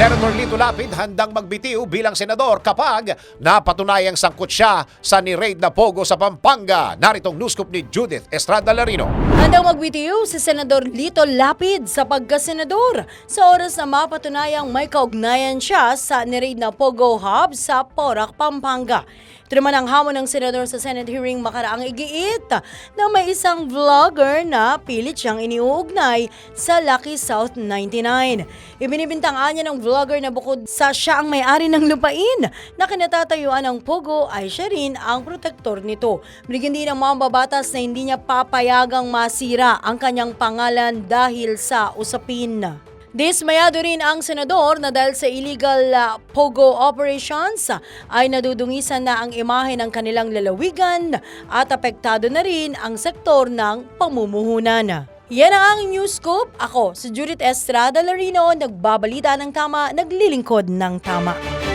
Senator Lito Lapid handang magbitiw bilang senador kapag napatunayang sangkot siya sa ni-raid na pogo sa Pampanga. Naritong news scoop ni Judith Estrada Larino. Handang magbitiw si Senador Lito Lapid sa pagkasenador sa oras na mapatunayang may kaugnayan siya sa nireid na Pogo Hub sa Porac, Pampanga. Naman ang hamon ng senador sa Senate hearing makaraang igiit na may isang vlogger na pilit siyang iniuugnay sa Lucky South 99. Ibinibintangan niya ng vlogger na bukod sa siya ang may-ari ng lupain na kinatatayuan ng Pogo ay siya rin ang protektor nito. Binigyan din ng mga babatas na hindi niya papayagang masira ang kanyang pangalan dahil sa usapin. Dismayado rin ang senador na dahil sa illegal ah, pogo operations ah, ay nadudungisan na ang imahe ng kanilang lalawigan at apektado na rin ang sektor ng pamumuhunan. Yan ang aking news scoop. Ako, si Judith Estrada Larino, nagbabalita ng tama, naglilingkod ng tama.